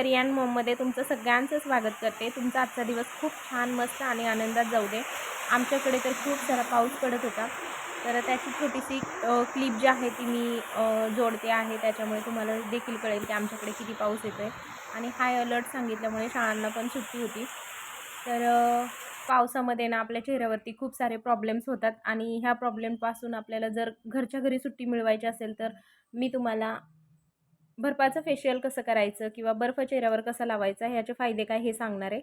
Hello नमस्कार परियान मोममध्ये तुमचं सगळ्यांचं स्वागत करते. तुमचा आजचा दिवस खूप छान मस्त आणि आनंदात जाऊ दे. आमच्याकडे तर खूप सारा पाऊस पडत होता. तर त्याची छोटीशी क्लिप जी आहे ती मी जोडते आहे. त्याच्यामुळे तुम्हाला देखील कळेल की आमच्याकडे किती पाऊस येतो आहे आणि हाय अलर्ट सांगितल्यामुळे शाळांना पण सुट्टी होती. तर पावसामध्ये ना आपल्या चेहऱ्यावरती खूप सारे प्रॉब्लेम्स होतात. आणि ह्या प्रॉब्लेमपासून आपल्याला जर घरच्या घरी सुट्टी मिळवायची असेल तर मी तुम्हाला बर्फाचं फेशियल कसं करायचं किंवा बर्फ चेहऱ्यावर कसा लावायचा ह्याचे फायदे काय हे सांगणार आहे?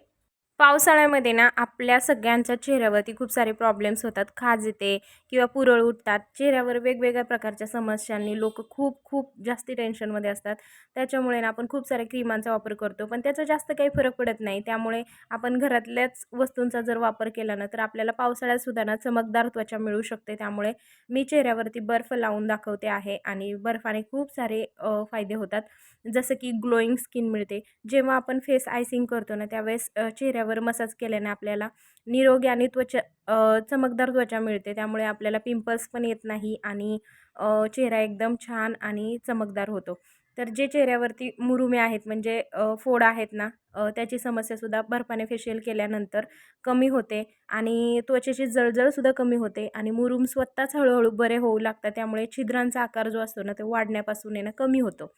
पावसाळ्यामध्ये ना आपल्या सगळ्यांच्या चेहऱ्यावरती खूप सारे प्रॉब्लेम्स होतात. खाज येते किंवा पुरळ उठतात. चेहऱ्यावर वेगवेगळ्या प्रकारच्या समस्यांनी लोक खूप खूप जास्ती टेन्शनमध्ये असतात. त्याच्यामुळे ना आपण खूप साऱ्या क्रीमांचा वापर करतो. पण त्याचा जास्त काही फरक पडत नाही. त्यामुळे आपण घरातल्याच वस्तूंचा जर वापर केला ना तर आपल्याला पावसाळ्यात सुद्धा ना चमकदार त्वचा मिळू शकते. त्यामुळे मी चेहऱ्यावरती बर्फ लावून दाखवते आहे आणि बर्फाने खूप सारे फायदे होतात. जसं की ग्लोईंग स्किन मिळते. जेव्हा आपण फेस आयसिंग करतो ना त्यावेळेस चेहऱ्यावर चेहऱ्यावर मसाज केल्याने आपल्याला निरोगी आणि त्वचा चमकदार त्वचा मिळते. त्यामुळे आपल्याला पिंपल्स पण येत नाही आणि चेहरा एकदम छान आणि चमकदार होतो. तर जे चेहऱ्यावरती मुरुमे आहेत म्हणजे फोड आहेत ना त्याची समस्यासुद्धा बर्फाने फेशियल केल्यानंतर कमी होते आणि त्वचेची जळजळसुद्धा कमी होते आणि मुरुम स्वतःच हळूहळू बरे होऊ लागतात. त्यामुळे छिद्रांचा आकार जो असतो ना तो वाढण्यापासून आहे ना कमी होतो.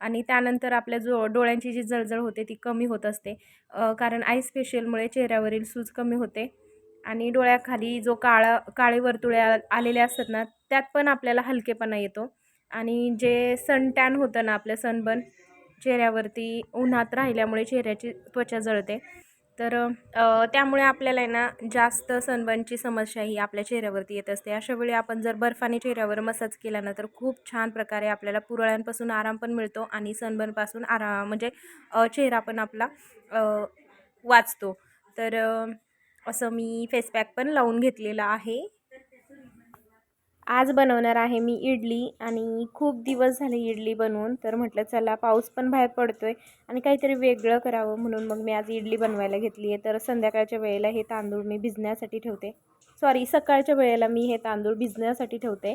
आणि त्यानंतर आपल्या जो डोळ्यांची जी जळजळ होते ती कमी होत असते. कारण आईस फेशियलमुळे चेहऱ्यावरील सूज कमी होते आणि डोळ्याखाली जो काळा काळे वर्तुळे आ- आलेले असतात ना त्यात पण आपल्याला हलकेपणा येतो. आणि जे सन टॅन होतं ना आपलं सनबर्न चेहऱ्यावरती उन्हात राहिल्यामुळे चेहऱ्याची त्वचा जळते. तर त्यामुळे आपल्याला आहे ना जास्त सनबर्नची समस्या ही आपल्या चेहऱ्यावरती येत असते. अशा वेळी आपण जर बर्फाने चेहऱ्यावर मसाज केला ना तर खूप छान प्रकारे आपल्याला पुरळ्यांपासून आराम पण मिळतो आणि सनबर्नपासून आराम म्हणजे चेहरा पण आपला वाचतो. तर असं मी फेस पॅक पण लावून घेतलेला आहे. आज बनवणार आहे मी इडली आणि खूप दिवस झाले इडली बनवून तर म्हटलं चला पाऊस पण बाहेर पडतोय आणि काहीतरी वेगळं करावं म्हणून मग मी आज इडली बनवायला घेतली आहे. तर संध्याकाळच्या वेळेला हे तांदूळ मी भिजण्यासाठी ठेवते. सॉरी सकाळच्या वेळेला मी हे तांदूळ भिजण्यासाठी ठेवते.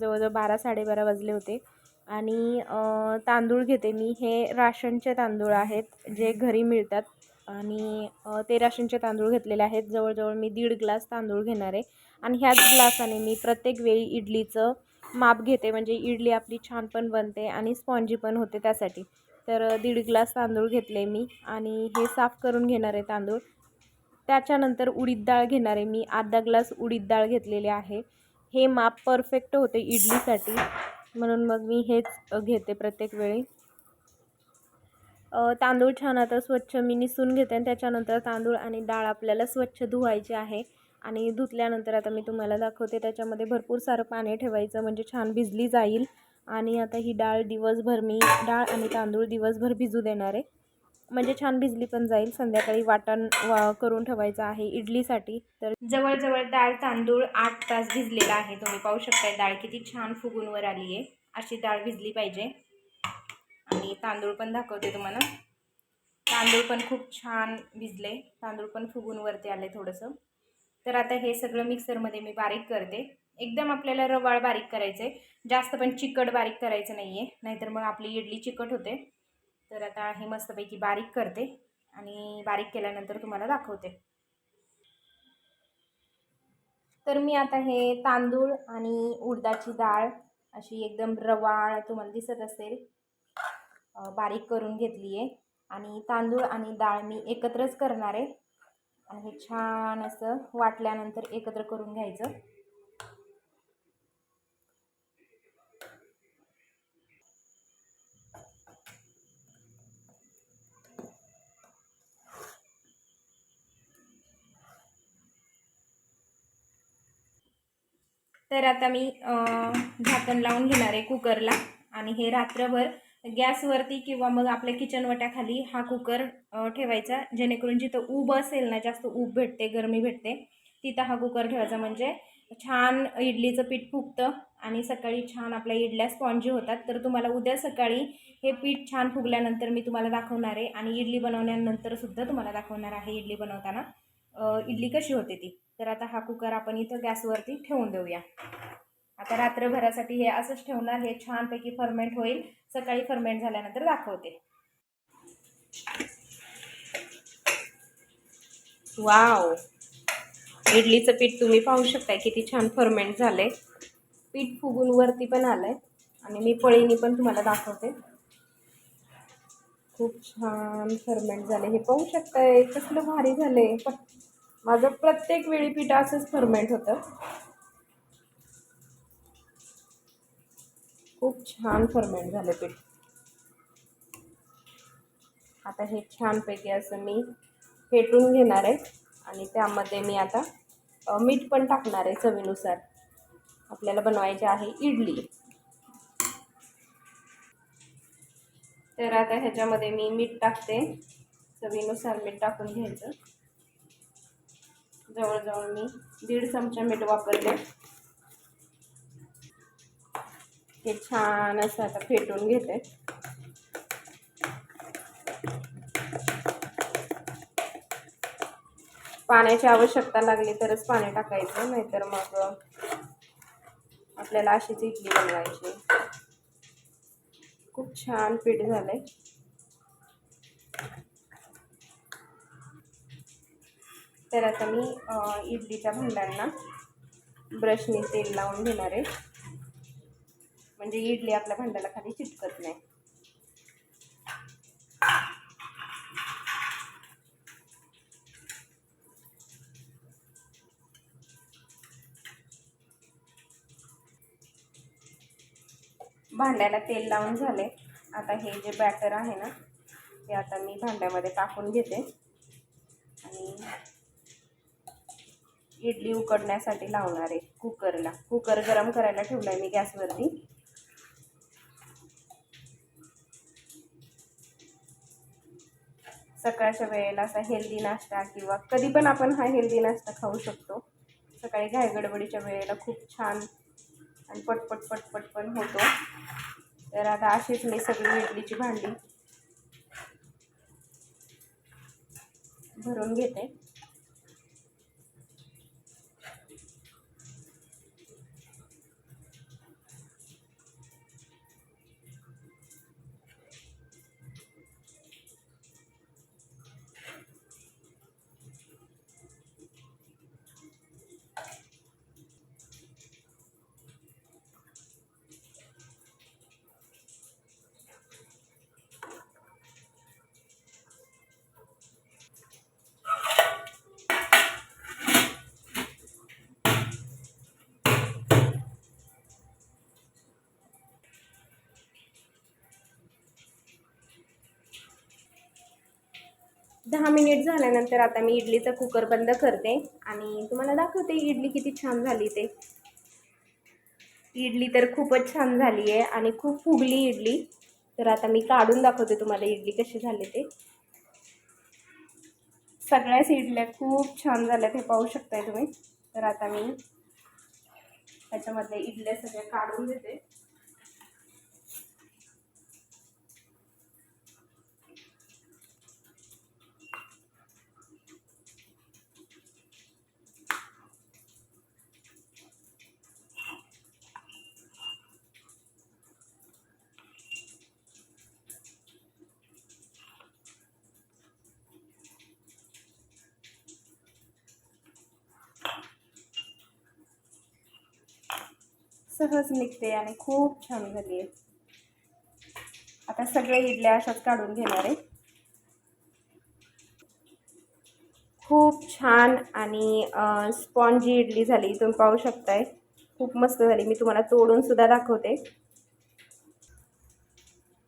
जवळजवळ बारा साडेबारा वाजले होते. आणि तांदूळ घेते मी. हे राशनचे तांदूळ आहेत जे घरी मिळतात. आणि ते राशनचे तांदूळ घेतलेले आहेत. जवळजवळ मी दीड ग्लास तांदूळ घेणार आहे. आणि ह्याच ग्लासाने मी प्रत्येक वेळी इडलीचं माप घेते. म्हणजे इडली आपली छान पण बनते आणि स्पॉन्जी पण होते त्यासाठी. तर दीड ग्लास तांदूळ घेतले मी आणि हे साफ करून घेणार आहे तांदूळ. त्याच्यानंतर उडीद डाळ घेणार आहे मी. अर्धा ग्लास उडीद डाळ घेतलेली आहे. हे माप परफेक्ट होते इडलीसाठी. म्हणून मग मी हेच घेते प्रत्येक वेळी. तांदूळ छान आता स्वच्छ मी निसून घेते आणि त्याच्यानंतर तांदूळ आणि डाळ आपल्याला स्वच्छ धुवायची आहे. आणि धुतल्यानंतर आता मी तुम्हाला दाखवते त्याच्यामध्ये भरपूर सारं पाणी ठेवायचं म्हणजे छान भिजली जाईल. आणि आता ही डाळ दिवसभर मी डाळ आणि तांदूळ दिवसभर भिजू देणार आहे. म्हणजे छान भिजली पण जाईल. संध्याकाळी वाटण वा करून ठेवायचं आहे इडलीसाठी. तर जवळजवळ डाळ तांदूळ आठ तास भिजलेला आहे. तुम्ही पाहू शकता डाळ किती छान फुगून वर आली आहे अशी डाळ भिजली पाहिजे. आणि तांदूळ पण दाखवते तुम्हाला. तांदूळ पण खूप छान भिजले. तांदूळ पण फुगून वरती आले थोडंसं. तर आता हे सगळं मिक्सरमध्ये मी बारीक करते. एकदम आपल्याला रवाळ बारीक करायचं आहे जास्त पण चिकट बारीक करायचं नाही आहे नाहीतर मग आपली इडली चिकट होते. तर आता हे मस्तपैकी बारीक करते आणि बारीक केल्यानंतर तुम्हाला दाखवते. तर मी आता हे तांदूळ आणि उडदाची डाळ अशी एकदम रवाळ तुम्हाला दिसत असेल. बारीक करून घेतली आहे आणि तांदूळ आणि डाळ मी एकत्रच करणार आहे. आणि हे छान असं वाटल्यानंतर एकत्र करून घ्यायचं. तर आता मी झाकण लावून घेणार आहे कुकरला. आणि हे रात्रभर गॅसवरती किंवा मग आपल्या किचनवट्याखाली हा कुकर ठेवायचा. जेणेकरून जिथं ऊब असेल ना जास्त ऊब भेटते गरमी भेटते तिथं हा कुकर ठेवायचा. म्हणजे छान इडलीचं पीठ फुगतं आणि सकाळी छान आपल्या इडल्या स्पॉन्जी होतात. तर तुम्हाला उद्या सकाळी हे पीठ छान फुगल्यानंतर मी तुम्हाला दाखवणार आहे. आणि इडली बनवल्यानंतर सुद्धा तुम्हाला दाखवणार आहे इडली बनवताना. इडली कशी होते ती? तर आता हा कुकर आपण इथं गॅसवरती ठेवून देऊया. आता रात्रभरासाठी हे असंच ठेवणार हे छानपैकी फर्मेंट होईल. सकाळी फर्मेंट झाल्यानंतर दाखवते. वाव इडलीचं पीठ तुम्ही पाहू शकताय किती छान फर्मेंट झालंय. पीठ फुगून वरती पण आलंय. आणि मी पळीनी पण तुम्हाला दाखवते. खूप छान फर्मेंट झाले हे पाहू शकताय कसलं भारी झालंय. माझं प्रत्येक वेळी पीठ असंच फर्मेंट होतं. खूप छान फर्मेंट झालं पीठ. आता हे छानपैकी असं मी फेटून घेणार आहे आणि त्यामध्ये मी आता मीठ पण टाकणार आहे चवीनुसार. आपल्याला बनवायची आहे इडली. तर आता ह्याच्यामध्ये मी मीठ टाकते. चवीनुसार मीठ टाकून घ्यायचं. जवळजवळ मी दीड चमचा मीठ वापरले. हे छान असं आता फेटून घेते. पाण्याची आवश्यकता लागली तरच पाणी टाकायचं नाहीतर मग आपल्याला अशीच इडली बनवायची. खूप छान पीठ झालंय. तर आता मी इडलीच्या भांड्यांना ब्रशने तेल लावून घेणार आहे. म्हणजे इडली आपल्या भांड्याला खाली चिटकत नाही. भांड्याला तेल लावून झाले. आता हे जे बॅटर आहे ना ते आता मी भांड्यामध्ये टाकून घेते. आणि इडली उकडण्यासाठी लावणार आहे कुकरला. कुकर गरम करायला ठेवला आहे मी गॅसवरती. सकाळच्या वेळेला असा हेल्दी नाश्ता किंवा कधी पण आपण हा हेल्दी नाश्ता खाऊ शकतो. सकाळी घायगडबडीच्या वेळेला खूप छान आणि पटपट पटपट पण होतो. तर आता अशीच मी सगळी इडलीची भांडी भरून घेते. दहा मिनिट झाल्यानंतर आता मी इडलीचा कुकर बंद करते आणि तुम्हाला दाखवते इडली किती छान झाली ते. इडली तर खूपच छान झाली आहे आणि खूप फुगली इडली. तर आता मी काढून दाखवते तुम्हाला इडली कशी झाली ते. सगळ्याच इडल्या खूप छान झाल्यात हे पाहू शकताय तुम्ही. तर आता मी त्याच्यामधल्या इडल्या सगळ्या काढून देते सहज निघते आणि खूप छान झाली आहे. आता सगळ्या इडल्या अशाच काढून घेणार आहे. खूप छान आणि स्पॉन्जी इडली झाली तुम्ही पाहू शकताय. खूप मस्त झाली. मी तुम्हाला तोडून सुद्धा दाखवते.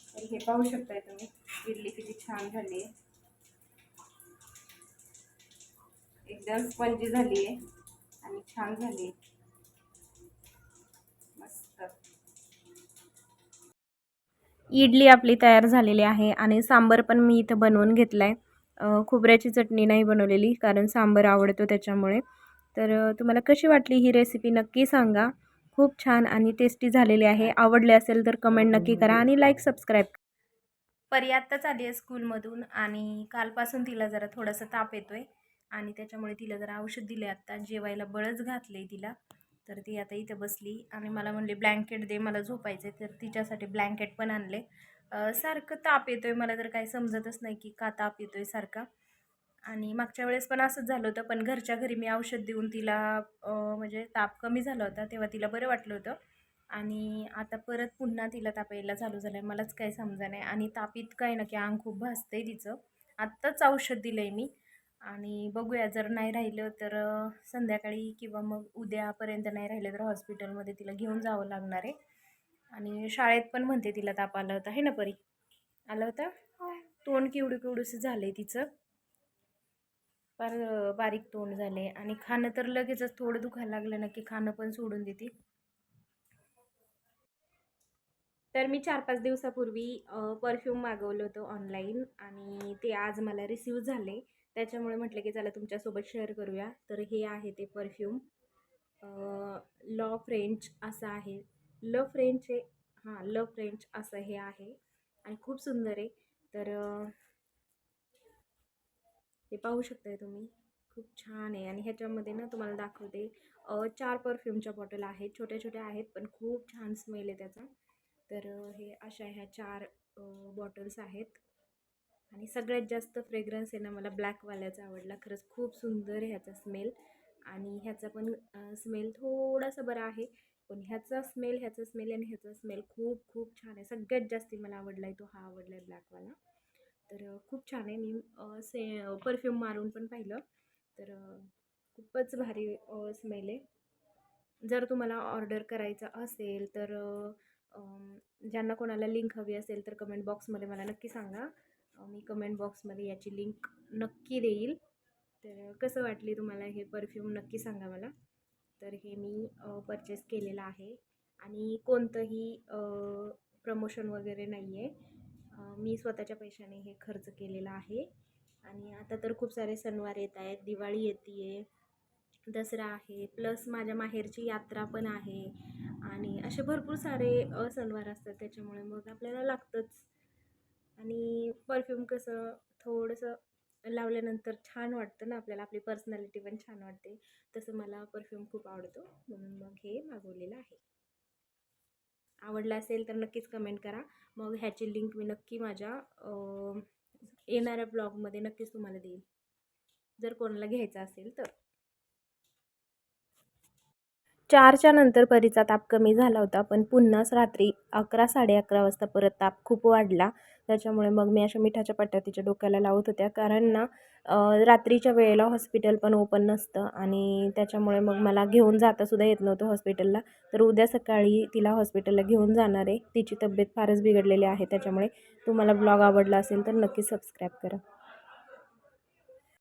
तर हे पाहू शकताय तुम्ही इडली किती छान झाली आहे. एकदम स्पंजी झाली आहे आणि छान झाली आहे. इडली आपली तयार झालेली आहे आणि सांबर पण मी इथं बनवून घेतला आहे खोबऱ्याची चटणी नाही बनवलेली कारण सांबर आवडतो त्याच्यामुळे. तर तुम्हाला कशी वाटली ही रेसिपी नक्की सांगा. खूप छान आणि टेस्टी झालेली आहे. आवडले असेल तर कमेंट नक्की करा आणि लाईक सबस्क्राईब परी आत्ताच आली आहे स्कूलमधून आणि कालपासून तिला जरा थोडासा ताप येतो आहे आणि त्याच्यामुळे तिला जरा औषध दिले आत्ता. जेवायला बळच घातले तिला. तर ती आता इथं बसली आणि मला म्हणली ब्लँकेट दे मला झोपायचे तर तिच्यासाठी ब्लँकेट पण आणले. सारखं ताप येतो आहे मला तर काही समजतच नाही की का ताप येतो आहे सारखा. आणि मागच्या वेळेस पण असंच झालं होतं पण घरच्या घरी मी औषध देऊन तिला म्हणजे ताप कमी झाला होता तेव्हा तिला बरं वाटलं होतं. आणि आता परत पुन्हा तिला ताप यायला चालू झालं आहे मलाच काही समजा नाही. आणि ताप इतकं आहे ना की अंग खूप भासतं आहे तिचं. आत्ताच औषध दिलं आहे मी. आणि बघूया जर नाही राहिलं तर संध्याकाळी किंवा मग उद्यापर्यंत नाही राहिलं तर हॉस्पिटलमध्ये तिला घेऊन जावं लागणार आहे. आणि शाळेत पण म्हणते तिला ताप आला होता हे ना परी? आला होता? तोंड केवढं केवढंसं झालं आहे तिचं. फार बारीक तोंड झाले आणि खाणं तर लगेचच थोडं दुखायला लागलं ना की खाणं पण सोडून देते. तर मी चार पाच दिवसापूर्वी परफ्यूम मागवलं होतं ऑनलाईन आणि ते आज मला रिसीव झाले त्याच्यामुळे म्हटलं की चला तुमच्यासोबत शेअर करूया. तर हे आहे ते परफ्यूम लॉ फ्रेंच असं आहे. ल फ्रेंच आहे हां ल फ्रेंच असं हे आहे. आणि खूप सुंदर आहे. तर हे पाहू शकताय तुम्ही. खूप छान आहे. आणि ह्याच्यामध्ये ना तुम्हाला दाखवते. चार परफ्यूमच्या बॉटल आहेत. छोट्या छोट्या आहेत पण खूप छान स्मेल आहे त्याचा. तर हे अशा ह्या चार बॉटल्स आहेत. आणि सगळ्यात जास्त फ्रेग्रन्स आहे ना मला ब्लॅकवाल्याचा आवडला. खरंच खूप सुंदर ह्याचा स्मेल आणि ह्याचा पण स्मेल थोडासा बरा आहे. पण ह्याचा स्मेल ह्याचा स्मेल आणि ह्याचा स्मेल खूप खूप छान आहे. सगळ्यात जास्ती मला आवडला आहे तो हा आवडला आहे ब्लॅकवाला तर खूप छान आहे. मी से परफ्यूम मारून पण पाहिलं. तर खूपच भारी स्मेल आहे. जर तुम्हाला ऑर्डर करायचं असेल तर ज्यांना कोणाला लिंक हवी असेल तर कमेंट बॉक्समध्ये मला नक्की सांगा. मी कमेंट बॉक्समध्ये याची लिंक नक्की देईल. तर कसं वाटली तुम्हाला हे परफ्यूम नक्की सांगा मला. तर हे मी परचेस केलेलं आहे. आणि कोणतंही प्रमोशन वगैरे नाही आहे मी स्वतःच्या पैशाने हे खर्च केलेलं आहे. आणि आता तर खूप सारे सणवार येत आहेत. दिवाळी येते आहे दसरा आहे. प्लस माझ्या माहेरची यात्रा पण आहे. आणि असे भरपूर सारे सणवार असतात. त्याच्यामुळे मग आपल्याला लागतंच. आणि परफ्यूम कसं थोडंसं लावल्यानंतर छान वाटतं ना आपल्याला. आपली पर्सनॅलिटी पण छान वाटते. तसं मला परफ्यूम खूप आवडतो. म्हणून मग हे मागवलेलं आहे. आवडलं असेल तर नक्कीच कमेंट करा. मग ह्याची लिंक मी नक्की माझ्या येणाऱ्या ब्लॉगमध्ये नक्कीच तुम्हाला देईल जर कोणाला घ्यायचं असेल तर. चारच्या नंतर परीचा ताप कमी झाला होता पण पुन्हाच रात्री अकरा साडे अकरा वाजता परत ताप खूप वाढला. त्याच्यामुळे मग मी अशा मिठाच्या पट्ट्या तिच्या डोक्याला लावत होत्या. कारण ना रात्रीच्या वेळेला हॉस्पिटल पण ओपन नसतं आणि त्याच्यामुळे मग मला घेऊन जातासुद्धा येत नव्हतं हॉस्पिटलला. तर उद्या सकाळी तिला हॉस्पिटलला घेऊन जाणार आहे. तिची तब्येत फारच बिघडलेली आहे. त्याच्यामुळे तुम्हाला ब्लॉग आवडला असेल तर नक्की सबस्क्राईब करा.